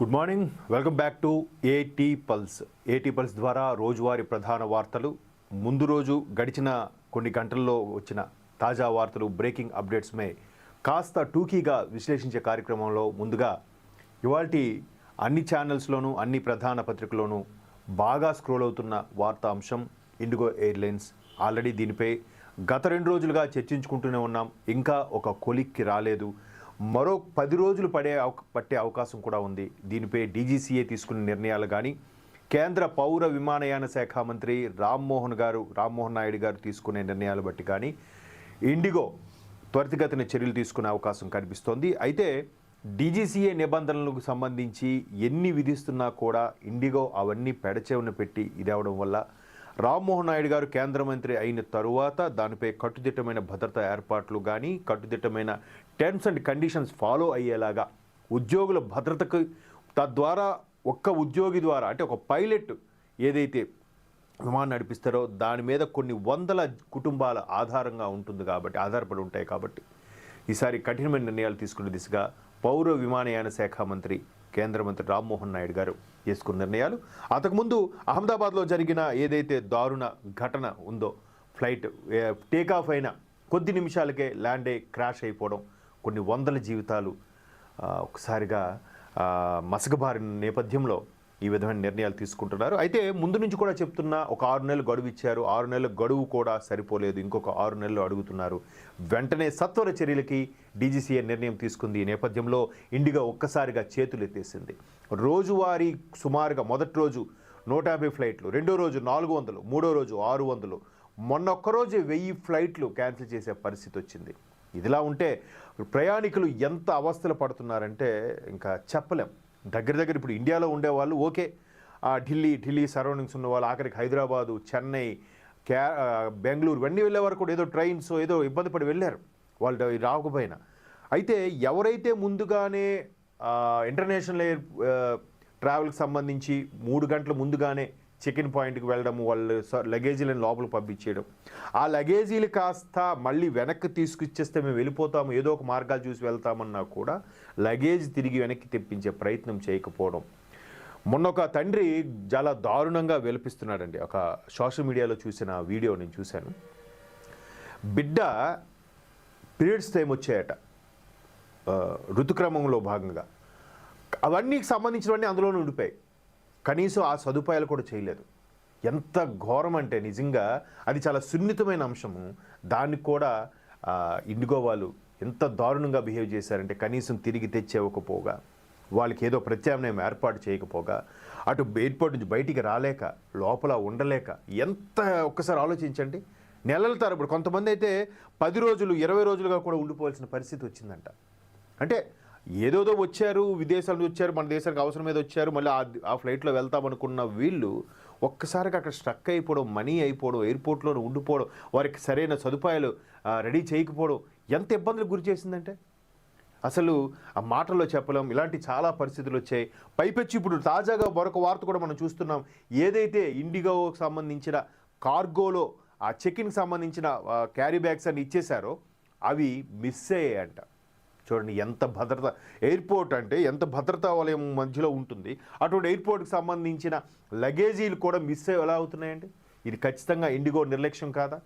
Good morning welcome back to AT Pulse AT Pulse ద్వారా రోజువారీ ప్రధాన వార్తలు. ముందు రోజు గడిచిన కొన్ని గంటల్లో వచ్చిన తాజా వార్తలు బ్రేకింగ్ అప్డేట్స్మే కాస్త టూకీగా విశ్లేషించే కార్యక్రమంలో ముందుగా ఇవాల్టి అన్ని ఛానల్స్లోనూ అన్ని ప్రధాన పత్రికల్లోనూ బాగా స్క్రోల్ అవుతున్న వార్తా అంశం ఇండిగో ఎయిర్లైన్స్ ఆల్రెడీ దీనిపై గత రెండు రోజులుగా చర్చించుకుంటూనే ఉన్నాం. ఇంకా ఒక కొలిక్కి రాలేదు. మరో పది రోజులు పడే పట్టే అవకాశం కూడా ఉంది. దీనిపై డీజీసీఏ తీసుకున్న నిర్ణయాలు కానీ కేంద్ర పౌర విమానయాన శాఖ మంత్రి రామ్మోహన్ గారు రామ్మోహన్ నాయుడు గారు తీసుకునే నిర్ణయాలు బట్టి కానీ ఇండిగో త్వరితగతిన చర్యలు తీసుకునే అవకాశం కనిపిస్తోంది. అయితే డీజీసీఏ నిబంధనలకు సంబంధించి ఎన్ని విధిస్తున్నా కూడా ఇండిగో అవన్నీ పెడచెవున పెట్టి ఇది వల్ల రామ్మోహన్ నాయుడు గారు కేంద్ర మంత్రి అయిన తరువాత దానిపై కట్టుదిట్టమైన భద్రతా ఏర్పాట్లు కానీ కట్టుదిట్టమైన టర్మ్స్ అండ్ కండిషన్స్ ఫాలో అయ్యేలాగా ఉద్యోగుల భద్రతకు తద్వారా ఒక్క ఉద్యోగి ద్వారా అంటే ఒక పైలట్ ఏదైతే విమానం నడిపిస్తారో దాని మీద కొన్ని వందల కుటుంబాల ఆధారంగా ఉంటుంది కాబట్టి ఆధారపడి ఉంటాయి కాబట్టి. ఈసారి కఠినమైన నిర్ణయాలు తీసుకునే దిశగా పౌర విమానయాన శాఖ మంత్రి కేంద్ర మంత్రి రామ్మోహన్ నాయుడు గారు తీసుకున్న నిర్ణయాలు. అంతకుముందు అహ్మదాబాద్లో జరిగిన ఏదైతే దారుణ ఘటన ఉందో ఫ్లైట్ టేకాఫ్ అయిన కొద్ది నిమిషాలకే ల్యాండ్ అయి క్రాష్ అయిపోవడం కొన్ని వందల జీవితాలు ఒకసారిగా మసకబారిన నేపథ్యంలో ఈ విధమైన నిర్ణయాలు తీసుకుంటున్నారు. అయితే ముందు నుంచి కూడా చెప్తున్నా ఒక ఆరు నెలలు గడువు ఇచ్చారు. ఆరు నెలల గడువు కూడా సరిపోలేదు. ఇంకొక ఆరు నెలలు అడుగుతున్నారు. వెంటనే సత్వర చర్యలకి డీజీసీఏ నిర్ణయం తీసుకుంది. ఈ నేపథ్యంలో ఇండిగా ఒక్కసారిగా చేతులు ఎత్తేసింది రోజువారీ సుమారుగా మొదటి రోజు నూట యాభై ఫ్లైట్లు రెండో రోజు నాలుగు వందలు మూడో రోజు ఆరు వందలు. మొన్న ఒక్కరోజు వెయ్యి ఫ్లైట్లు క్యాన్సిల్ చేసే పరిస్థితి వచ్చింది. ఇదిలా ఉంటే ప్రయాణికులు ఎంత అవస్థలు పడుతున్నారంటే ఇంకా చెప్పలేం. దగ్గర దగ్గర ఇప్పుడు ఇండియాలో ఉండేవాళ్ళు ఓకే. ఆ ఢిల్లీ ఢిల్లీ సరౌండింగ్స్ ఉన్న వాళ్ళు ఆఖరికి హైదరాబాదు చెన్నై క్యా బెంగళూరు ఇవన్నీ వెళ్ళేవారు కూడా ఏదో ట్రైన్స్ ఏదో ఇబ్బంది పడి వెళ్ళారు వాళ్ళు రాకపోయినా. అయితే ఎవరైతే ముందుగానే ఇంటర్నేషనల్ ఎయిర్ ట్రావెల్కి సంబంధించి మూడు గంటల ముందుగానే చికెన్ పాయింట్కి వెళ్ళడం వాళ్ళు లగేజీలను లోపలికి పంపించేయడం. ఆ లగేజీలు కాస్త మళ్ళీ వెనక్కి తీసుకొచ్చేస్తే మేము వెళ్ళిపోతాము ఏదో ఒక మార్గాలు చూసి వెళ్తామన్నా కూడా లగేజ్ తిరిగి వెనక్కి తెప్పించే ప్రయత్నం చేయకపోవడం. మొన్న ఒక తండ్రి చాలా దారుణంగా వెలిపిస్తున్నాడండి. ఒక సోషల్ మీడియాలో చూసిన వీడియో నేను చూశాను. బిడ్డ పీరియడ్స్ టైం వచ్చాయట. ఋతుక్రమంలో భాగంగా. అవన్నీ సంబంధించినవన్నీ అందులోనే ఉండిపోయాయి. కనీసం ఆ సదుపాయాలు కూడా చేయలేదు. ఎంత ఘోరం అంటే నిజంగా అది చాలా సున్నితమైన అంశము. దానికి కూడా ఇండిగో వాళ్ళు ఎంత దారుణంగా బిహేవ్ చేశారంటే కనీసం తిరిగి తెచ్చేవకపోగా వాళ్ళకి ఏదో ప్రత్యామ్నాయం ఏర్పాటు చేయకపోగా అటు ఎయిర్పోర్ట్ నుంచి బయటికి రాలేక లోపల ఉండలేక ఎంత ఒక్కసారి ఆలోచించండి. నెలల తరబడి కొంతమంది అయితే పది రోజులు ఇరవై రోజులుగా కూడా ఉండిపోవాల్సిన పరిస్థితి వచ్చిందంట. అంటే ఏదోదో వచ్చారు విదేశాల నుంచి వచ్చారు మన దేశానికి అవసరం మీద వచ్చారు మళ్ళీ ఆ ఫ్లైట్లో వెళ్తామనుకున్న వీళ్ళు ఒక్కసారిగా అక్కడ స్ట్రక్ అయిపోవడం మనీ అయిపోవడం ఎయిర్పోర్ట్లోనే ఉండిపోవడం వారికి సరైన సదుపాయాలు రెడీ చేయకపోవడం ఎంత ఇబ్బందులకు గురి చేసిందంటే? అసలు ఆ మాటల్లో చెప్పలేం. ఇలాంటి చాలా పరిస్థితులు వచ్చాయి. పైపెచ్చి ఇప్పుడు తాజాగా మరొక వార్త కూడా మనం చూస్తున్నాం. ఏదైతే ఇండిగోకి సంబంధించిన కార్గోలో ఆ చెక్ఇన్కి సంబంధించిన క్యారీ బ్యాగ్స్ అని ఇచ్చేశారో అవి మిస్ అయ్యాయంట. చూడండి ఎంత భద్రత ఎయిర్పోర్ట్ అంటే ఎంత భద్రతా వలయం మధ్యలో ఉంటుంది. అటువంటి ఎయిర్పోర్ట్కి సంబంధించిన లగేజీలు కూడా మిస్ ఎలా అవుతున్నాయండి? ఇది ఖచ్చితంగా ఇండిగో నిర్లక్ష్యం కాదా?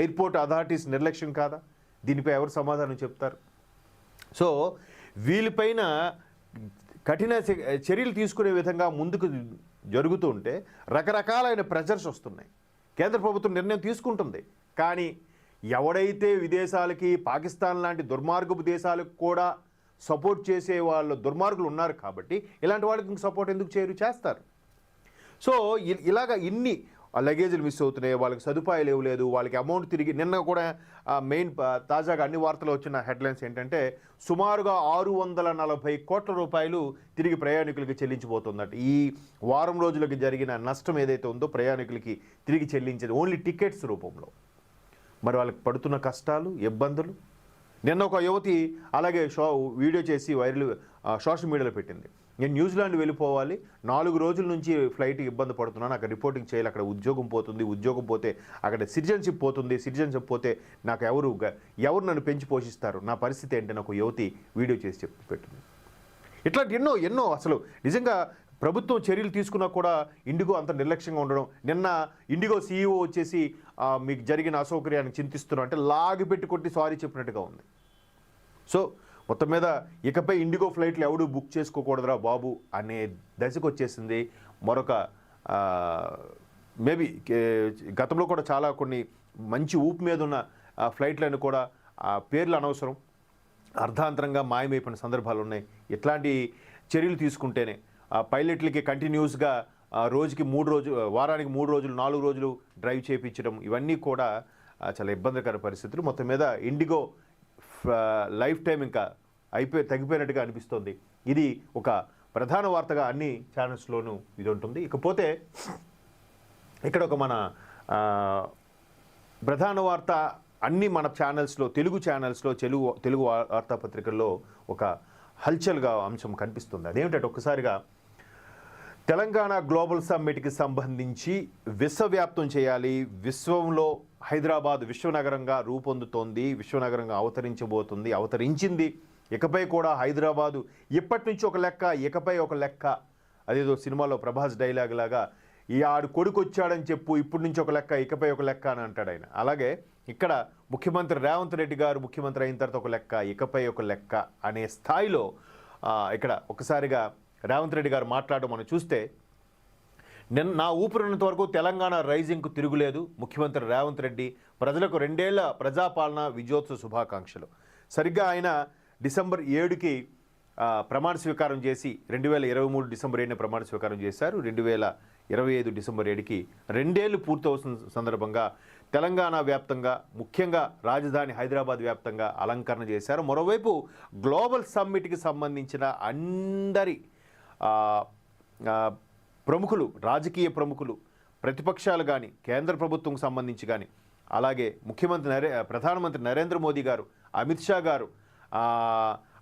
ఎయిర్పోర్ట్ అథారిటీస్ నిర్లక్ష్యం కాదా? దీనిపై ఎవరు సమాధానం చెప్తారు? సో వీళ్ళపైన కఠిన చర్యలు తీసుకునే విధంగా ముందుకు జరుగుతూ ఉంటే రకరకాలైన ప్రెషర్స్ వస్తున్నాయి. కేంద్ర ప్రభుత్వం నిర్ణయం తీసుకుంటుంది. కానీ ఎవడైతే విదేశాలకి పాకిస్తాన్ లాంటి దుర్మార్గపు దేశాలకు కూడా సపోర్ట్ చేసే వాళ్ళు దుర్మార్గులు ఉన్నారు కాబట్టి ఇలాంటి వాళ్ళకి సపోర్ట్ ఎందుకు చేయరు చేస్తారు. సో ఇ- ఇలాగ ఇన్ని లగేజీలు మిస్ అవుతున్నాయి వాళ్ళకి సదుపాయాలు ఇవ్వలేదు వాళ్ళకి అమౌంట్ తిరిగి నిన్న కూడా మెయిన్ తాజాగా అన్ని వార్తలు వచ్చిన హెడ్లైన్స్ ఏంటంటే సుమారుగా ఆరు వందల నలభై కోట్ల రూపాయలు తిరిగి ప్రయాణికులకి చెల్లించిపోతుందట ఈ వారం రోజులకి జరిగిన నష్టం ఏదైతే ఉందో ప్రయాణికులకి తిరిగి చెల్లించేది ఓన్లీ టికెట్స్ రూపంలో. మరి వాళ్ళకి పడుతున్న కష్టాలు ఇబ్బందులు. నిన్న ఒక యువతి అలాగే షో వీడియో చేసి వైరల్ సోషల్ మీడియాలో పెట్టింది. నేను న్యూజిలాండ్ వెళ్ళిపోవాలి నాలుగు రోజుల నుంచి ఫ్లైట్ ఇబ్బంది పడుతున్నాను అక్కడ రిపోర్టింగ్ చేయాలి అక్కడ ఉద్యోగం పోతుంది ఉద్యోగం పోతే అక్కడ సిటిజన్షిప్ పోతుంది సిటిజన్షిప్ పోతే నాకు ఎవరు ఎవరు నన్ను పెంచి పోషిస్తారు? నా పరిస్థితి ఏంటంటే ఒక యువతి వీడియో చేసి చెప్పి పెట్టింది. ఇట్లాంటి ఎన్నో ఎన్నో అసలు నిజంగా ప్రభుత్వం చర్యలు తీసుకున్నా కూడా ఇండిగో అంత నిర్లక్ష్యంగా ఉండడం. నిన్న ఇండిగో సీఈఓ వచ్చేసి మీకు జరిగిన అసౌకర్యాన్ని చింతిస్తున్నాం అంటే లాగి పెట్టి కొట్టి సారీ చెప్పినట్టుగా ఉంది. సో మొత్తం మీద ఇకపై ఇండిగో ఫ్లైట్లు ఎవడు బుక్ చేసుకోకూడదురా బాబు అనే దశకు వచ్చేసింది మరొక మేబీ గతంలో కూడా చాలా కొన్ని మంచి ఊపు మీద ఉన్న ఆ, ఫ్లైట్లను కూడా ఆ పేర్లు అనవసరం. అర్ధాంతరంగా మాయమైపోయిన సందర్భాలు ఉన్నాయి ఇట్లాంటి చర్యలు తీసుకుంటేనే పైలట్లకి కంటిన్యూస్గా రోజుకి మూడు రోజు వారానికి మూడు రోజులు నాలుగు రోజులు డ్రైవ్ చేయించడం ఇవన్నీ కూడా చాలా ఇబ్బందికర పరిస్థితులు. మొత్తం మీద ఇండిగో లైఫ్ టైం ఇంకా అయిపోయి తగ్గిపోయినట్టుగా అనిపిస్తోంది. ఇది ఒక ప్రధాన వార్తగా అన్ని ఛానల్స్లోనూ ఇది ఉంటుంది. ఇకపోతే ఇక్కడ ఒక మన ప్రధాన వార్త అన్ని మన ఛానల్స్లో తెలుగు ఛానల్స్లో తెలుగు తెలుగు వార్తాపత్రికల్లో ఒక హల్చల్గా అంశం కనిపిస్తుంది. అదేమిటంటే ఒక్కసారిగా తెలంగాణ గ్లోబల్ సమ్మిట్కి సంబంధించి విశ్వవ్యాప్తం చేయాలి. విశ్వంలో హైదరాబాద్ విశ్వనగరంగా రూపొందుతోంది. విశ్వనగరంగా అవతరించబోతుంది. అవతరించింది. ఇకపై కూడా హైదరాబాదు ఇప్పటి నుంచి ఒక లెక్క ఇకపై ఒక లెక్క. అదేదో సినిమాలో ప్రభాస్ డైలాగ్ లాగా ఈ ఆడు కొడుకు వచ్చాడని చెప్పు ఇప్పటి నుంచి ఒక లెక్క ఇకపై ఒక లెక్క అని అంటాడు ఆయన. అలాగే ఇక్కడ ముఖ్యమంత్రి రేవంత్ రెడ్డి గారు ముఖ్యమంత్రి అయిన తర్వాత ఒక లెక్క ఇకపై ఒక లెక్క అనే స్థాయిలో ఇక్కడ ఒకసారిగా రేవంత్ రెడ్డి గారు మాట్లాడడం మనం చూస్తే నిన్న నా ఊపిరినంత వరకు తెలంగాణ రైజింగ్కు తిరుగులేదు ముఖ్యమంత్రి రేవంత్ రెడ్డి. ప్రజలకు రెండేళ్ళ ప్రజాపాలన విజయోత్సవ శుభాకాంక్షలు. సరిగ్గా ఆయన డిసెంబర్ ఏడుకి ప్రమాణ స్వీకారం చేసి రెండు వేల ఇరవై మూడు డిసెంబర్ ఏడున ప్రమాణ స్వీకారం చేశారు. రెండు వేల ఇరవై ఐదు డిసెంబర్ ఏడుకి రెండేళ్ళు పూర్తవుతున్న సందర్భంగా తెలంగాణ వ్యాప్తంగా ముఖ్యంగా రాజధాని హైదరాబాద్ వ్యాప్తంగా అలంకరణ చేశారు. మరోవైపు గ్లోబల్ సమ్మిట్కి సంబంధించిన అందరి ప్రముఖులు రాజకీయ ప్రముఖులు ప్రతిపక్షాలు కానీ కేంద్ర ప్రభుత్వం సంబంధించి కానీ అలాగే ముఖ్యమంత్రి నరే ప్రధానమంత్రి నరేంద్ర మోదీ గారు అమిత్ షా గారు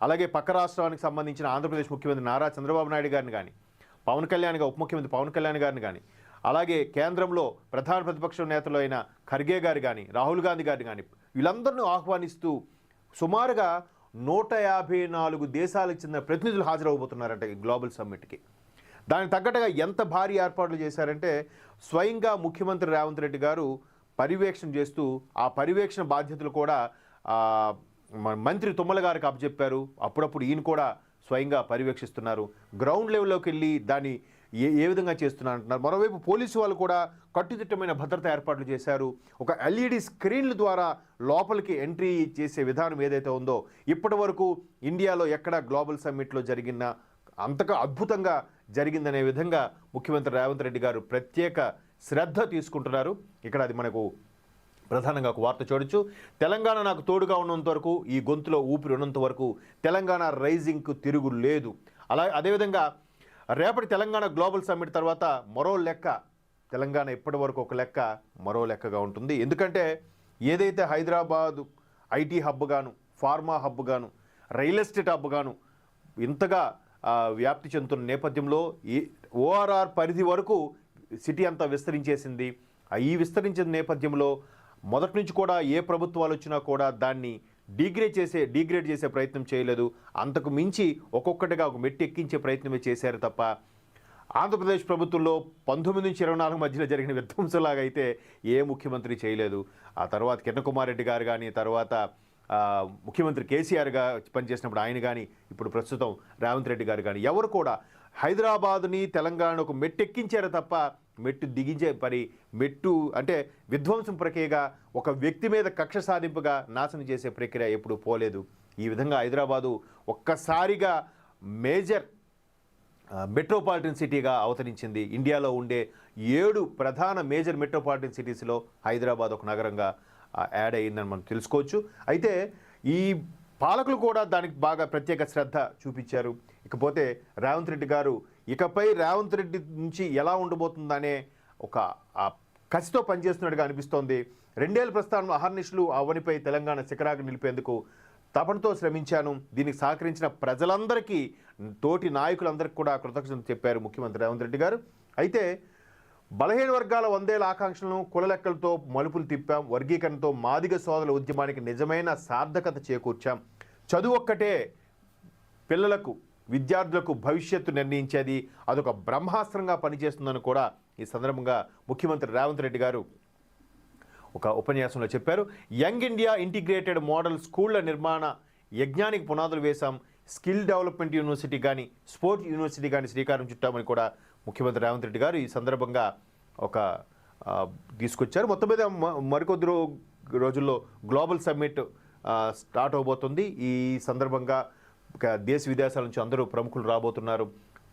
అలాగే పక్క రాష్ట్రానికి సంబంధించిన ఆంధ్రప్రదేశ్ ముఖ్యమంత్రి నారా చంద్రబాబు నాయుడు గారిని కానీ పవన్ కళ్యాణ్ ఉప ముఖ్యమంత్రి పవన్ కళ్యాణ్ గారిని కానీ అలాగే కేంద్రంలో ప్రధాన ప్రతిపక్ష నేతలు అయిన ఖర్గే గారు కానీ రాహుల్ గాంధీ గారిని కానీ వీళ్ళందరినీ ఆహ్వానిస్తూ సుమారుగా నూట యాభై నాలుగు దేశాలకు చెందిన ప్రతినిధులు హాజరవబోతున్నారంట ఈ గ్లోబల్ సమ్మిట్కి. దానికి తగ్గట్టుగా ఎంత భారీ ఏర్పాట్లు చేశారంటే స్వయంగా ముఖ్యమంత్రి రేవంత్ రెడ్డి గారు పర్యవేక్షణ చేస్తూ ఆ పర్యవేక్షణ బాధ్యతలు కూడా మంత్రి తుమ్మల గారికి అప్పచెప్పారు. అప్పుడప్పుడు ఈయన కూడా స్వయంగా పర్యవేక్షిస్తున్నారు. గ్రౌండ్ లెవెల్లోకి వెళ్ళి దాన్ని ఏ ఏ విధంగా చేస్తున్నారు అంటున్నారు. మరోవైపు పోలీసు వాళ్ళు కూడా కట్టుదిట్టమైన భద్రత ఏర్పాట్లు చేశారు. ఒక ఎల్ఈడి స్క్రీన్ల ద్వారా లోపలికి ఎంట్రీ చేసే విధానం ఏదైతే ఉందో ఇప్పటి వరకు ఇండియాలో ఎక్కడ గ్లోబల్ సమ్మిట్లో జరిగిన అంతగా అద్భుతంగా జరిగిందనే విధంగా ముఖ్యమంత్రి రేవంత్ రెడ్డి గారు ప్రత్యేక శ్రద్ధ తీసుకుంటున్నారు. ఇక్కడ అది మనకు ప్రధానంగా ఒక వార్త చూడొచ్చు. తెలంగాణ నాకు తోడుగా ఉన్నంత వరకు ఈ గొంతులో ఊపిరి ఉన్నంత వరకు తెలంగాణ రైజింగ్కు తిరుగు లేదు అలా అదేవిధంగా రేపటి తెలంగాణ గ్లోబల్ సమ్మిట్ తర్వాత మరో లెక్క తెలంగాణ ఇప్పటి వరకు ఒక లెక్క మరో లెక్కగా ఉంటుంది. ఎందుకంటే ఏదైతే హైదరాబాదు ఐటీ హబ్ గాను ఫార్మా హబ్ గాను రియల్ ఎస్టేట్ హబ్ గాను ఇంతగా వ్యాప్తి చెందుతున్న నేపథ్యంలో ఈ ఓఆర్ఆర్ పరిధి వరకు సిటీ అంతా విస్తరించేసింది. ఈ విస్తరించిన నేపథ్యంలో మొదటి నుంచి కూడా ఏ ప్రభుత్వాలు వచ్చినా కూడా దాన్ని డిగ్రేడ్ చేసే డిగ్రేడ్ చేసే ప్రయత్నం చేయలేదు. అంతకు మించి ఒక్కొక్కటిగా ఒక మెట్టి ఎక్కించే ప్రయత్నమే చేశారు తప్ప ఆంధ్రప్రదేశ్ ప్రభుత్వంలో పంతొమ్మిది నుంచి ఇరవై నాలుగు మధ్యలో జరిగిన విధ్వంసలాగా అయితే ఏ ముఖ్యమంత్రి చేయలేదు. ఆ తర్వాత కిరణ్ కుమార్ రెడ్డి గారు కానీ తర్వాత ముఖ్యమంత్రి కేసీఆర్గా పనిచేసినప్పుడు ఆయన కానీ ఇప్పుడు ప్రస్తుతం రేవంత్ రెడ్డి గారు కానీ ఎవరు కూడా హైదరాబాదుని తెలంగాణకు మెట్టెక్కించారు ఎక్కించారు తప్ప మెట్టు దిగించే పని మెట్టు అంటే విధ్వంసం ప్రక్రియగా ఒక వ్యక్తి మీద కక్ష సాధింపుగా నాశనం చేసే ప్రక్రియ ఎప్పుడు పోలేదు. ఈ విధంగా హైదరాబాదు ఒక్కసారిగా మేజర్ మెట్రోపాలిటన్ సిటీగా అవతరించింది. ఇండియాలో ఉండే ఏడు ప్రధాన మేజర్ మెట్రోపాలిటన్ సిటీస్లో హైదరాబాద్ ఒక నగరంగా యాడ్ అయ్యిందని మనం తెలుసుకోవచ్చు. అయితే ఈ పాలకులు కూడా దానికి బాగా ప్రత్యేక శ్రద్ధ చూపించారు. ఇకపోతే రేవంత్ రెడ్డి గారు ఇకపై రేవంత్ రెడ్డి నుంచి ఎలా ఉండబోతుందనే ఒక కసితో పనిచేస్తున్నట్టుగా అనిపిస్తోంది. రెండేళ్ళ ప్రస్థానం అహర్నిశలు అవనిపై తెలంగాణ శిఖరాకు నిలిపేందుకు తపనతో శ్రమించాను. దీనికి సహకరించిన ప్రజలందరికీ తోటి నాయకులందరికీ కూడా కృతజ్ఞతలు చెప్పారు ముఖ్యమంత్రి రేవంత్ రెడ్డి గారు. అయితే బలహీన వర్గాల వందేల ఆకాంక్షలను కుల లెక్కలతో మలుపులు తిప్పాం. వర్గీకరణతో మాదిగ సోదరుల ఉద్యమానికి నిజమైన సార్థకత చేకూర్చాం. చదువు ఒక్కటే పిల్లలకు విద్యార్థులకు భవిష్యత్తు నిర్ణయించేది అదొక బ్రహ్మాస్త్రంగా పనిచేస్తుందని కూడా ఈ సందర్భంగా ముఖ్యమంత్రి రేవంత్ రెడ్డి గారు ఒక ఉపన్యాసంలో చెప్పారు. యంగ్ ఇండియా ఇంటిగ్రేటెడ్ మోడల్ స్కూళ్ళ నిర్మాణ యజ్ఞానికి పునాదులు వేశాం. స్కిల్ డెవలప్మెంట్ యూనివర్సిటీ కానీ స్పోర్ట్స్ యూనివర్సిటీ కానీ శ్రీకారం చుట్టామని కూడా ముఖ్యమంత్రి రేవంత్ రెడ్డి గారు ఈ సందర్భంగా ఒక తీసుకొచ్చారు. మొత్తం మీద మరికొద్ది రోజుల్లో గ్లోబల్ సమ్మిట్ స్టార్ట్ అవబోతుంది. ఈ సందర్భంగా దేశ విదేశాల నుంచి అందరూ ప్రముఖులు రాబోతున్నారు.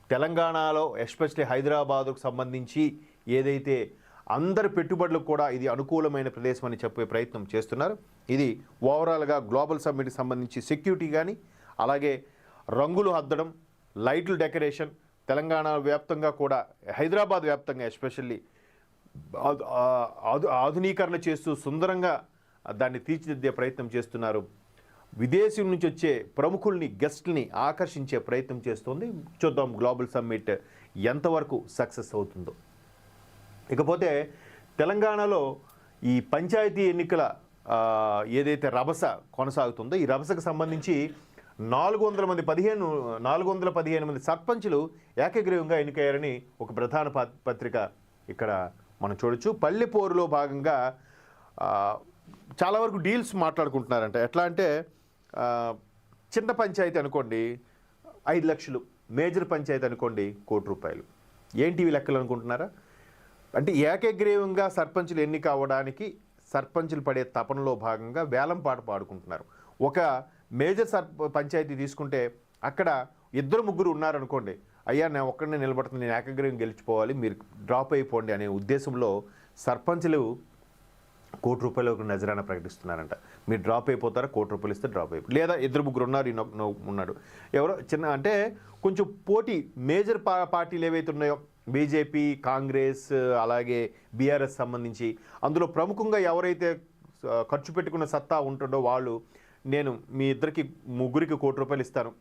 తెలంగాణలో ఎస్పెషలీ హైదరాబాదుకు సంబంధించి ఏదైతే అందరి పెట్టుబడులకు కూడా ఇది అనుకూలమైన ప్రదేశం అని చెప్పే ప్రయత్నం చేస్తున్నారు. ఇది ఓవరాల్గా గ్లోబల్ సమ్మిట్కి సంబంధించి సెక్యూరిటీ కానీ అలాగే రంగులు అద్దడం లైట్లు డెకరేషన్ తెలంగాణ వ్యాప్తంగా కూడా హైదరాబాద్ వ్యాప్తంగా ఎస్పెషల్లీ ఆధు- ఆధునీకరణ చేస్తూ సుందరంగా దాన్ని తీర్చిదిద్దే ప్రయత్నం చేస్తున్నారు. విదేశీ నుంచి వచ్చే ప్రముఖుల్ని గెస్ట్ని ఆకర్షించే ప్రయత్నం చేస్తోంది. చూద్దాం గ్లోబల్ సమ్మిట్ ఎంతవరకు సక్సెస్ అవుతుందో. ఇకపోతే తెలంగాణలో ఈ పంచాయతీ ఎన్నికల ఏదైతే రభస కొనసాగుతుందో ఈ రభసకు సంబంధించి నాలుగు వందల మంది పదిహేను నాలుగు వందల పదిహేను మంది సర్పంచులు ఏకగ్రీవంగా ఎన్నికయ్యారని ఒక ప్రధాన ప- పత్రిక ఇక్కడ మనం చూడొచ్చు. పల్లెపోరులో భాగంగా చాలా వరకు డీల్స్ మాట్లాడుకుంటున్నారంట. ఎట్లా అంటే చిన్న పంచాయతీ అనుకోండి ఐదు లక్షలు. మేజర్ పంచాయతీ అనుకోండి కోటి రూపాయలు. ఏంటి ఇవి లెక్కలు అనుకుంటున్నారా? అంటే ఏకగ్రీవంగా సర్పంచులు ఎన్నిక అవ్వడానికి సర్పంచులు పడే తపనలో భాగంగా వేలం పాట పాడుకుంటున్నారు. ఒక మేజర్ సర్ప పంచాయతీ తీసుకుంటే అక్కడ ఇద్దరు ముగ్గురు ఉన్నారనుకోండి అయ్యా నేను ఒక్కడనే నిలబడుతుంది నేను ఏకగ్రీవం గెలిచిపోవాలి మీరు డ్రాప్ అయిపోండి అనే ఉద్దేశంలో సర్పంచులు కోటి రూపాయలు ఒక నజరాన ప్రకటిస్తున్నారంట. మీరు డ్రాప్ అయిపోతారా? కోటి రూపాయలు ఇస్తే డ్రాప్ అయిపో లేదా ఇద్దరు ముగ్గురు ఉన్నారు ఉన్నాడు. ఎవరో చిన్న అంటే కొంచెం పోటీ మేజర్ పా పార్టీలు ఏవైతే ఉన్నాయో బీజేపీ కాంగ్రెస్ అలాగే బీఆర్ఎస్ సంబంధించి అందులో ప్రముఖంగా ఎవరైతే ఖర్చు పెట్టుకున్న సత్తా ఉంటుందో వాళ్ళు నేను మీ ఇద్దరికి ముగ్గురికి కోటి రూపాయలు ఇస్తాను.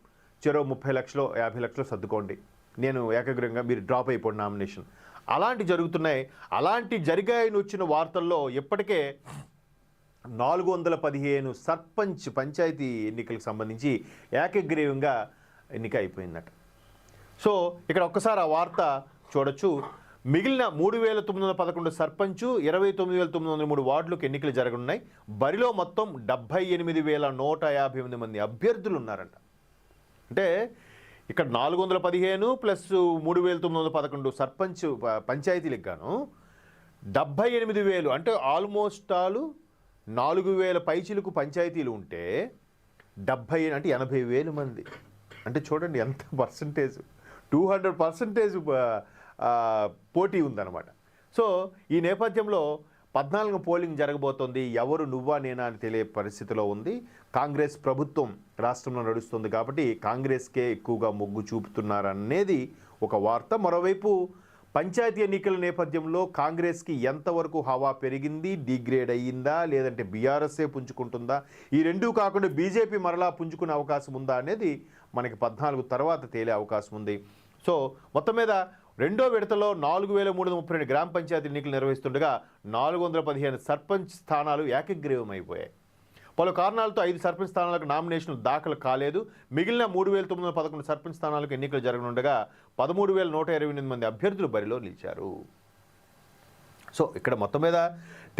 చెరో ముప్పై లక్షలు యాభై లక్షలు సర్దుకోండి. నేను ఏకగ్రీవంగా మీరు డ్రాప్ అయిపోండి నామినేషన్. అలాంటి జరుగుతున్నాయి. అలాంటి జరిగాయని వచ్చిన వార్తల్లో ఇప్పటికే నాలుగు వందల పదిహేను సర్పంచ్ పంచాయతీ ఎన్నికలకు సంబంధించి ఏకగ్రీవంగా ఎన్నిక అయిపోయిందట సో ఇక్కడ ఒక్కసారి ఆ వార్త చూడొచ్చు. మిగిలిన మూడు వేల తొమ్మిది వందల పదకొండు సర్పంచు ఇరవై తొమ్మిది వేల తొమ్మిది వందల మూడు వార్డులకు ఎన్నికలు జరగనున్నాయి. బరిలో మొత్తం డెబ్భై ఎనిమిది వేల నూట యాభై ఎనిమిది మంది అభ్యర్థులు ఉన్నారంట. అంటే ఇక్కడ నాలుగు వందల పదిహేను ప్లస్ మూడు వేల తొమ్మిది వందల పదకొండు సర్పంచ్ పంచాయతీలకు గాను డెబ్భై ఎనిమిది వేలు. అంటే ఆల్మోస్ట్ ఆలు నాలుగు వేల పైచిలకు పంచాయతీలు ఉంటే డెబ్భై అంటే ఎనభై వేలు మంది. అంటే చూడండి ఎంత పర్సంటేజ్. టూ హండ్రెడ్ పర్సంటేజ్ పోటీ ఉందన్నమాట. సో ఈ నేపథ్యంలో పద్నాలుగు పోలింగ్ జరగబోతోంది. ఎవరు నువ్వా నేనా అని తెలియ పరిస్థితిలో ఉంది. కాంగ్రెస్ ప్రభుత్వం రాష్ట్రంలో నడుస్తుంది కాబట్టి కాంగ్రెస్కే ఎక్కువగా మొగ్గు చూపుతున్నారనేది ఒక వార్త. మరోవైపు పంచాయతీ ఎన్నికల నేపథ్యంలో కాంగ్రెస్కి ఎంతవరకు హవా పెరిగింది? డిగ్రేడ్ అయ్యిందా? లేదంటే బీఆర్ఎస్ఏ పుంజుకుంటుందా? ఈ రెండూ కాకుండా బీజేపీ మరలా పుంజుకునే అవకాశం ఉందా అనేది మనకి పద్నాలుగు తర్వాత తేలే అవకాశం ఉంది. సో మొత్తం మీద రెండో విడతలో నాలుగు వేల మూడు వందల ముప్పై రెండు గ్రామ పంచాయతీ ఎన్నికలు నిర్వహిస్తుండగా నాలుగు వందల పదిహేను సర్పంచ్ స్థానాలు ఏకగ్రీవం అయిపోయాయి పలు కారణాలతో ఐదు సర్పంచ్ స్థానాలకు నామినేషన్లు దాఖలు కాలేదు. మిగిలిన మూడు వేల తొమ్మిది వందల పదకొండు సర్పంచ్ స్థానాలకు ఎన్నికలు జరగనుండగా పదమూడు వేల నూట ఇరవై ఎనిమిది మంది అభ్యర్థులు బరిలో నిలిచారు. సో ఇక్కడ మొత్తం మీద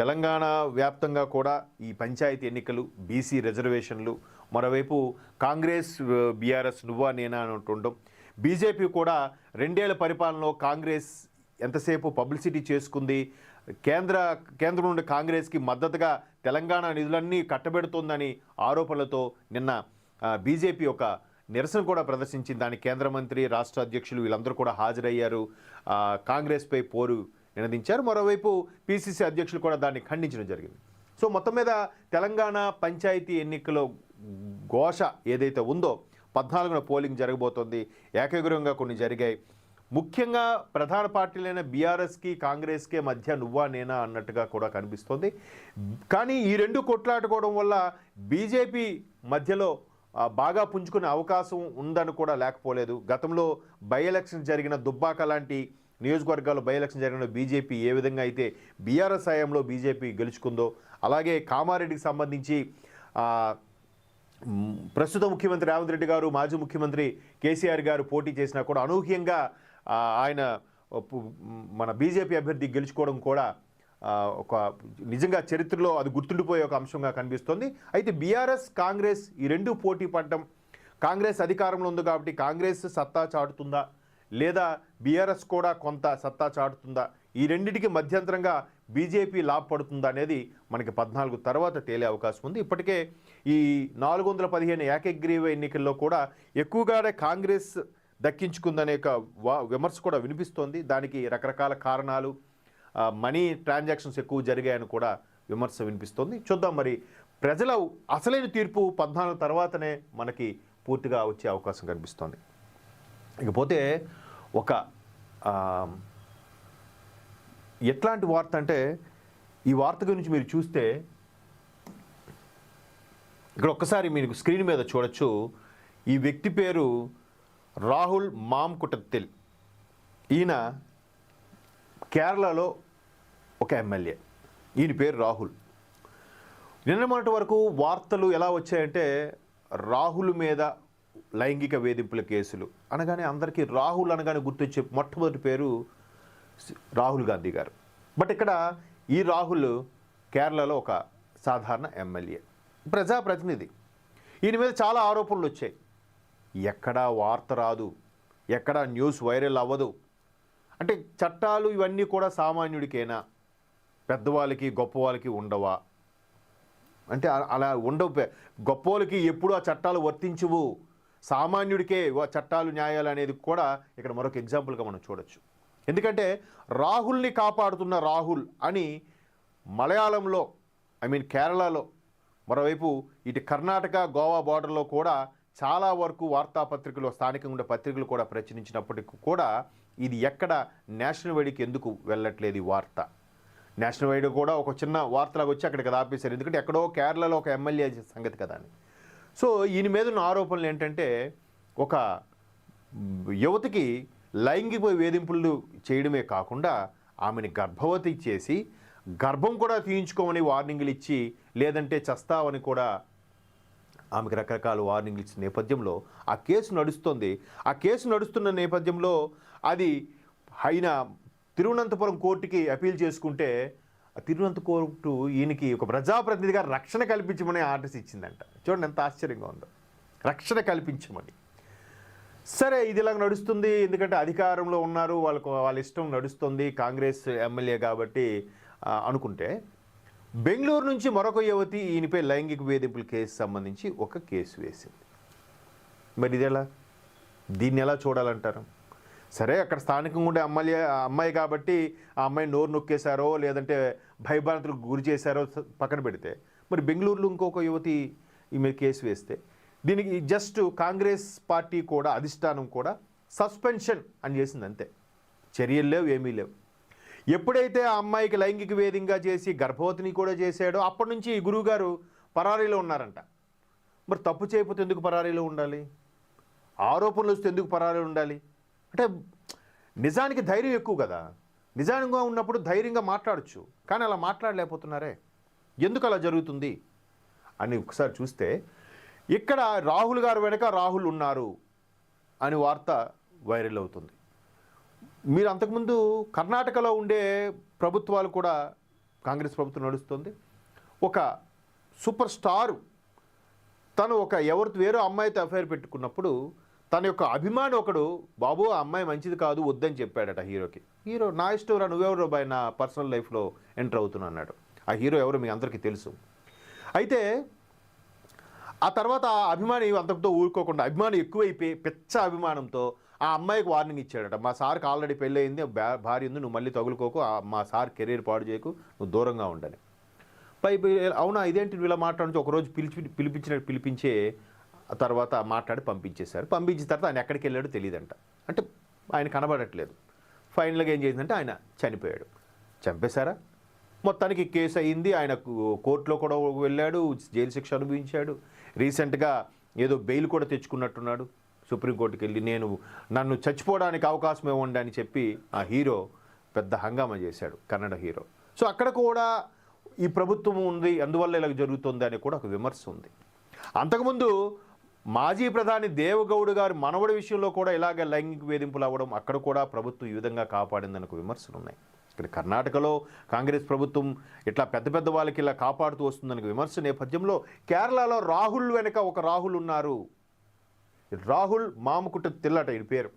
తెలంగాణ వ్యాప్తంగా కూడా ఈ పంచాయతీ ఎన్నికలు బీసీ రిజర్వేషన్లు మరోవైపు కాంగ్రెస్ బీఆర్ఎస్ నువ్వా నేనా అని ఉంటుండడం బీజేపీ కూడా రెండేళ్ళ పరిపాలనలో కాంగ్రెస్ ఎంతసేపు పబ్లిసిటీ చేసుకుంది కేంద్ర కేంద్రం నుండి కాంగ్రెస్కి మద్దతుగా తెలంగాణ నిధులన్నీ కట్టబెడుతోందని ఆరోపణలతో నిన్న బీజేపీ ఒక నిరసన కూడా ప్రదర్శించింది. దాని కేంద్ర మంత్రి రాష్ట్ర అధ్యక్షులు వీళ్ళందరూ కూడా హాజరయ్యారు. కాంగ్రెస్పై పోరు నినదించారు. మరోవైపు పిసిసి అధ్యక్షులు కూడా దాన్ని ఖండించడం జరిగింది. సో మొత్తం మీద తెలంగాణ పంచాయతీ ఎన్నికలో ఘోష ఏదైతే ఉందో పద్నాలుగున పోలింగ్ జరగబోతోంది. ఏకగ్రహంగా కొన్ని జరిగాయి. ముఖ్యంగా ప్రధాన పార్టీలైన బీఆర్ఎస్కి కాంగ్రెస్కే మధ్య నువ్వా నేనా అన్నట్టుగా కూడా కనిపిస్తోంది. కానీ ఈ రెండు కొట్లాడుకోవడం వల్ల బీజేపీ మధ్యలో బాగా పుంజుకునే అవకాశం ఉందని కూడా లేకపోలేదు. గతంలో బై ఎలక్షన్ జరిగిన దుబ్బాక లాంటి నియోజకవర్గాల్లో బై ఎలక్షన్ జరిగిన బీజేపీ ఏ విధంగా అయితే బీఆర్ఎస్ హయాంలో బీజేపీ గెలుచుకుందో అలాగే కామారెడ్డికి సంబంధించి ప్రస్తుత ముఖ్యమంత్రి రేవంత్ రెడ్డి గారు మాజీ ముఖ్యమంత్రి కేసీఆర్ గారు పోటీ చేసినా కూడా అనూహ్యంగా ఆయన మన బీజేపీ అభ్యర్థి గెలుచుకోవడం కూడా ఒక నిజంగా చరిత్రలో అది గుర్తుండిపోయే ఒక అంశంగా కనిపిస్తోంది. అయితే బీఆర్ఎస్ కాంగ్రెస్ ఈ రెండు పోటీ పడడం కాంగ్రెస్ అధికారంలో ఉంది కాబట్టి కాంగ్రెస్ సత్తా చాటుతుందా? లేదా బీఆర్ఎస్ కూడా కొంత సత్తా చాటుతుందా? ఈ రెండింటికి మధ్యంతరంగా బీజేపీ లాభపడుతుందా అనేది మనకి పద్నాలుగు తర్వాత తేలే అవకాశం ఉంది. ఇప్పటికే ఈ నాలుగు వందల పదిహేను ఏకగ్రీవ ఎన్నికల్లో కూడా ఎక్కువగానే కాంగ్రెస్ దక్కించుకుందనే ఒక వా- విమర్శ కూడా వినిపిస్తోంది. దానికి రకరకాల కారణాలు మనీ ట్రాన్సాక్షన్స్ ఎక్కువ జరిగాయని కూడా విమర్శ వినిపిస్తోంది. చూద్దాం మరి ప్రజల అసలైన తీర్పు పద్నాలుగు తర్వాతనే మనకి పూర్తిగా వచ్చే అవకాశం కనిపిస్తోంది. ఇకపోతే ఒక ఎట్లాంటి వార్త అంటే ఈ వార్త గురించి మీరు చూస్తే ఇక్కడ ఒక్కసారి మీకు స్క్రీన్ మీద చూడొచ్చు. ఈ వ్యక్తి పేరు రాహుల్ మామ్కుటత్తిల్ ఈయన కేరళలో ఒక ఎమ్మెల్యే. ఈయన పేరు రాహుల్. నిన్న మాట వరకు వార్తలు ఎలా వచ్చాయంటే రాహుల్ మీద లైంగిక వేధింపుల కేసులు అనగానే అందరికీ రాహుల్ అనగానే గుర్తొచ్చే మొట్టమొదటి పేరు రాహుల్ గాంధీ గారు. బట్ ఇక్కడ ఈ రాహుల్ కేరళలో ఒక సాధారణ ఎమ్మెల్యే. ప్రజాప్రతినిధి. ఈయన మీద చాలా ఆరోపణలు వచ్చాయి. ఎక్కడా వార్త రాదు. ఎక్కడా న్యూస్ వైరల్ అవ్వదు. అంటే చట్టాలు ఇవన్నీ కూడా సామాన్యుడికేనా? పెద్దవాళ్ళకి గొప్పవాళ్ళకి ఉండవా? అంటే అలా ఉండవు. గొప్పవాళ్ళకి ఎప్పుడు ఆ చట్టాలు వర్తించవు. సామాన్యుడికే చట్టాలు న్యాయాలు అనేది కూడా ఇక్కడ మరొక ఎగ్జాంపుల్గా మనం చూడొచ్చు. ఎందుకంటే రాహుల్ని కాపాడుతున్న రాహుల్ అని మలయాళంలో ఐ మీన్ కేరళలో మరోవైపు ఇటు కర్ణాటక గోవా బార్డర్లో కూడా చాలా వరకు వార్తాపత్రికలు స్థానికంగా ఉండే పత్రికలు కూడా ప్రచురించినప్పటికీ కూడా ఇది ఎక్కడ నేషనల్ వైడ్కి ఎందుకు వెళ్ళట్లేదు ఈ వార్త? నేషనల్ వైడ్ కూడా ఒక చిన్న వార్తలాగా వచ్చి అక్కడికి ఆపేశారు. ఎందుకంటే ఎక్కడో కేరళలో ఒక ఎమ్మెల్యే సంగతి కదా అని. సో ఈయన మీద ఉన్న ఆరోపణలు ఏంటంటే ఒక యువతికి లైంగిక వేధింపులు చేయడమే కాకుండా ఆమెని గర్భవతి చేసి గర్భం కూడా తీయించుకోమని వార్నింగ్లు ఇచ్చి లేదంటే చస్తావని కూడా ఆమెకు రకరకాల వార్నింగ్లు ఇచ్చిన నేపథ్యంలో ఆ కేసు నడుస్తుంది. ఆ కేసు నడుస్తున్న నేపథ్యంలో అది ఆయన తిరువనంతపురం కోర్టుకి అపీల్ చేసుకుంటే తిరువనంత కోర్టు ఈయనకి ఒక ప్రజాప్రతినిధిగా రక్షణ కల్పించమని ఆర్డర్స్ ఇచ్చిందంట. చూడండి ఎంత ఆశ్చర్యంగా ఉందో. రక్షణ కల్పించమని. సరే ఇది ఇలా నడుస్తుంది. ఎందుకంటే అధికారంలో ఉన్నారు. వాళ్ళకు వాళ్ళ ఇష్టం నడుస్తుంది. కాంగ్రెస్ ఎమ్మెల్యే కాబట్టి అనుకుంటే బెంగళూరు నుంచి మరొక యువతి ఈయనపై లైంగిక వేధింపుల కేసు సంబంధించి ఒక కేసు వేసింది. మరి ఇది ఎలా దీన్ని ఎలా చూడాలంటారు? సరే అక్కడ స్థానికంగా ఉండే అమ్మాయి ఆ అమ్మాయి కాబట్టి ఆ అమ్మాయి నోరు నొక్కేశారో లేదంటే భయభ్రాంతులకు గురి చేశారో పక్కన పెడితే మరి బెంగళూరులో ఇంకొక యువతి ఈ మీద కేసు వేస్తే దీనికి జస్ట్ కాంగ్రెస్ పార్టీ కూడా అధిష్టానం కూడా సస్పెన్షన్ అని చేసింది అంతే. చర్యలు లేవు ఏమీ లేవు. ఎప్పుడైతే ఆ అమ్మాయికి లైంగిక వేధింగా చేసి గర్భవతిని కూడా చేశాడో అప్పటి నుంచి ఈ గురువుగారు పరారీలో ఉన్నారంట. మరి తప్పు చేయకపోతే ఎందుకు పరారీలో ఉండాలి? ఆరోపణలు వస్తే ఎందుకు పరారీలో ఉండాలి? అంటే నిజానికి ధైర్యం ఎక్కువ కదా. నిజానంగా ఉన్నప్పుడు ధైర్యంగా మాట్లాడచ్చు. కానీ అలా మాట్లాడలేకపోతున్నారే. ఎందుకు అలా జరుగుతుంది? అని ఒకసారి చూస్తే ఇక్కడ రాహుల్ గారు వెనక రాహుల్ ఉన్నారు అని వార్త వైరల్ అవుతుంది. మీరు అంతకుముందు కర్ణాటకలో ఉండే ప్రభుత్వాలు కూడా కాంగ్రెస్ ప్రభుత్వం నడుస్తుంది. ఒక సూపర్ స్టార్ తను ఒక ఎవరితో వేరే అమ్మాయితో అఫైర్ పెట్టుకున్నప్పుడు తన యొక్క అభిమాని ఒకడు బాబు ఆ అమ్మాయి మంచిది కాదు వద్దని చెప్పాడట హీరోకి. హీరో నా ఇష్టం రా నువ్వెవరో బాయ్ నా పర్సనల్ లైఫ్లో ఎంటర్ అవుతున్నా అన్నాడు. ఆ హీరో ఎవరో మీ అందరికీ తెలుసు. అయితే ఆ తర్వాత ఆ అభిమాని అంతటితో ఊరుకోకుండా అభిమాని ఎక్కువైపోయి పెచ్చ అభిమానంతో ఆ అమ్మాయికి వార్నింగ్ ఇచ్చాడట. మా సార్కి ఆల్రెడీ పెళ్ళయింది బ్యా- భార్య ఉంది నువ్వు మళ్ళీ తగులుకోకు ఆ- మా సార్ కెరీర్ పాడు చేయకు నువ్వు దూరంగా ఉండని. పై అవునా ఇదేంటి నువ్వు ఇలా మాట్లాడుతూ ఒకరోజు పిలిచి పిలిపించినట్టు పిలిపించే తర్వాత మాట్లాడి పంపించేశారు. పంపించిన తర్వాత ఆయన ఎక్కడికి వెళ్ళాడో తెలియదంట. అంటే ఆయన కనబడట్లేదు. ఫైనల్గా ఏం చేసిందంటే ఆయన చనిపోయాడు. చంపేశారా? మొత్తానికి కేసు అయ్యింది ఆయన కోర్టులో కూడా వెళ్ళాడు జైలు శిక్ష అనుభవించాడు. రీసెంట్గా ఏదో బెయిల్ కూడా తెచ్చుకున్నట్టున్నాడు. సుప్రీంకోర్టుకి వెళ్ళి నేను నన్ను చచ్చిపోవడానికి అవకాశం ఇవ్వండి అని చెప్పి ఆ హీరో పెద్ద హంగామా చేశాడు కన్నడ హీరో. సో అక్కడ కూడా ఈ ప్రభుత్వం ఉంది అందువల్ల ఇలా జరుగుతుంది అని కూడా ఒక విమర్శ ఉంది. అంతకుముందు మాజీ ప్రధాని దేవగౌడ్ గారి మనవడి విషయంలో కూడా ఇలాగ లైంగిక వేధింపులు అవ్వడం అక్కడ కూడా ప్రభుత్వం ఈ విధంగా కాపాడిందని ఒక విమర్శలు ఉన్నాయి. ఇక్కడ కర్ణాటకలో కాంగ్రెస్ ప్రభుత్వం ఇట్లా పెద్ద పెద్ద వాళ్ళకి ఇలా కాపాడుతూ వస్తుందని విమర్శ నేపథ్యంలో కేరళలో రాహుల్ వెనుక ఒక రాహుల్ ఉన్నారు. రాహుల్ మామకుట తిల్లట ఈ పేరు.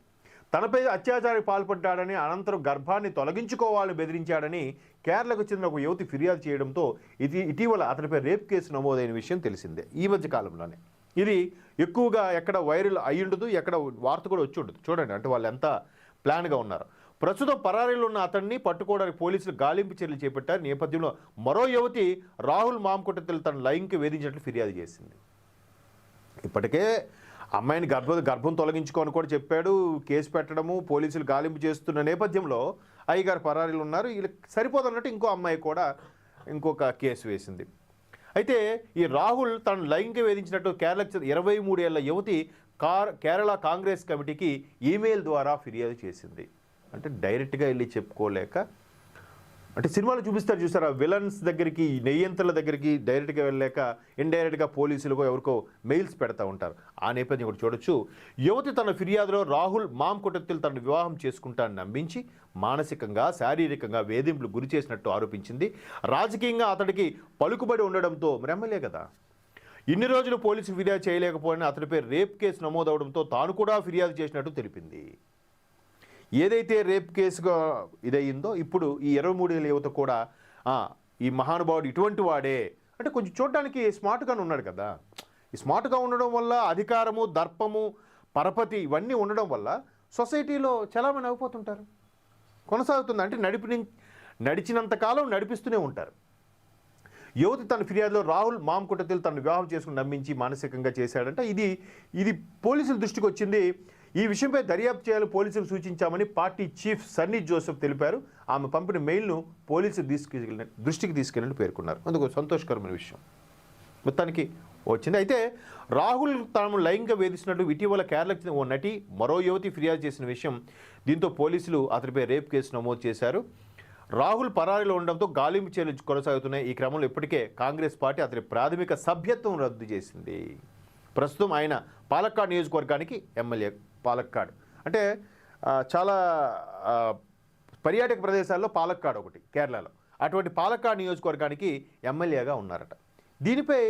తనపై అత్యాచారి పాల్పడ్డాడని అనంతరం గర్భాన్ని తొలగించుకోవాలని బెదిరించాడని కేరళకు చెందిన ఒక యువతి ఫిర్యాదు చేయడంతో ఇది ఇటీవల అతనిపై రేప్ కేసు నమోదైన విషయం తెలిసిందే. ఈ మధ్య కాలంలోనే. ఇది ఎక్కువగా ఎక్కడ వైరల్ అయి ఉండదు ఎక్కడ వార్త కూడా వచ్చి ఉండదు. చూడండి అంటే వాళ్ళు ఎంత ప్లాన్గా ఉన్నారు. ప్రస్తుతం పరారీలో ఉన్న అతన్ని పట్టుకోవడానికి పోలీసులు గాలింపు చర్యలు చేపట్టారు. నేపథ్యంలో మరో యువతి రాహుల్ మామకుటతిల్ తన లైంగిక వేధించినట్లు ఫిర్యాదు చేసింది. ఇప్పటికే అమ్మాయిని గర్భ గర్భం తొలగించుకోని కూడా చెప్పాడు. కేసు పెట్టడము పోలీసులు గాలింపు చేస్తున్న నేపథ్యంలో అయ్యగారు పరారీలు ఉన్నారు వీళ్ళకి సరిపోదన్నట్టు ఇంకో అమ్మాయి కూడా ఇంకొక కేసు వేసింది. అయితే ఈ రాహుల్ తను లైంగిక వేధించినట్టు కేరళకు ఇరవై మూడేళ్ళ యువతి కార్ కేరళ కాంగ్రెస్ కమిటీకి ఈమెయిల్ ద్వారా ఫిర్యాదు చేసింది. అంటే డైరెక్ట్గా వెళ్ళి చెప్పుకోలేక అంటే సినిమాలు చూపిస్తారు చూసారా? విలన్స్ దగ్గరికి నెయ్యంతల దగ్గరికి డైరెక్ట్గా వెళ్ళలేక ఇండైరెక్ట్గా పోలీసులకు ఎవరికో మెయిల్స్ పెడతా ఉంటారు. ఆ నేపథ్యం కూడా చూడొచ్చు. యువతి తన ఫిర్యాదులో రాహుల్ మామ్ కుటత్తులు తన వివాహం చేసుకుంటానని నమ్మించి మానసికంగా శారీరకంగా వేధింపులు గురి చేసినట్టు ఆరోపించింది. రాజకీయంగా అతడికి పలుకుబడి ఉండడంతో మరి ఎమ్మెల్యే కదా? ఇన్ని రోజులు పోలీసు ఫిర్యాదు చేయలేకపోయినా అతడిపై రేప్ కేసు నమోదవడంతో తాను కూడా ఫిర్యాదు చేసినట్టు తెలిపింది. ఏదైతే రేప్ కేసుగా ఇదయ్యిందో ఇప్పుడు ఈ ఇరవై మూడేళ్ళ యువత కూడా ఈ మహానుభావుడు ఇటువంటి వాడే. అంటే కొంచెం చూడడానికి స్మార్ట్గానే ఉన్నాడు కదా. ఈ స్మార్ట్గా ఉండడం వల్ల అధికారము దర్పము పరపతి ఇవన్నీ ఉండడం వల్ల సొసైటీలో చలామణి అయిపోతుంటారు. కొనసాగుతుంది. అంటే నడిపి నడిచినంత కాలం నడిపిస్తూనే ఉంటారు. యువతి తన ఫిర్యాదులో రాహుల్ మామ్ తను వివాహం చేసుకుని నమ్మించి మానసికంగా చేశాడంటే. ఇది ఇది పోలీసుల దృష్టికి వచ్చింది. ఈ విషయంపై దర్యాప్తు చేయాలని పోలీసులు సూచించామని పార్టీ చీఫ్ సన్నీ జోసెఫ్ తెలిపారు. ఆమె పంపిన మెయిల్ను పోలీసులు తీసుకెళ్ళిన దృష్టికి తీసుకెళ్ళినట్టు పేర్కొన్నారు. అందుకు సంతోషకరమైన విషయం. మొత్తానికి వచ్చింది అయితే రాహుల్ తాను లైంగిక వేధిస్తున్నట్టు ఇటీవల కేరళకు చెందిన ఓ నటి మరో యువతి ఫిర్యాదు చేసిన విషయం దీంతో పోలీసులు అతడిపై రేప్ కేసు నమోదు చేశారు. రాహుల్ పరారీలో ఉండడంతో గాలింపు చర్యలు కొనసాగుతున్నాయి. ఈ క్రమంలో ఇప్పటికే కాంగ్రెస్ పార్టీ అతని ప్రాథమిక సభ్యత్వం రద్దు చేసింది. ప్రస్తుతం ఆయన పాలక్కాడ్ నియోజకవర్గానికి ఎమ్మెల్యే పాలక్కాడ్. అంటే చాలా పర్యాటక ప్రదేశాల్లో పాలక్కాడ్ ఒకటి కేరళలో. అటువంటి పాలక్కాడ్ నియోజకవర్గానికి ఎమ్మెల్యేగా ఉన్నారట. దీనిపై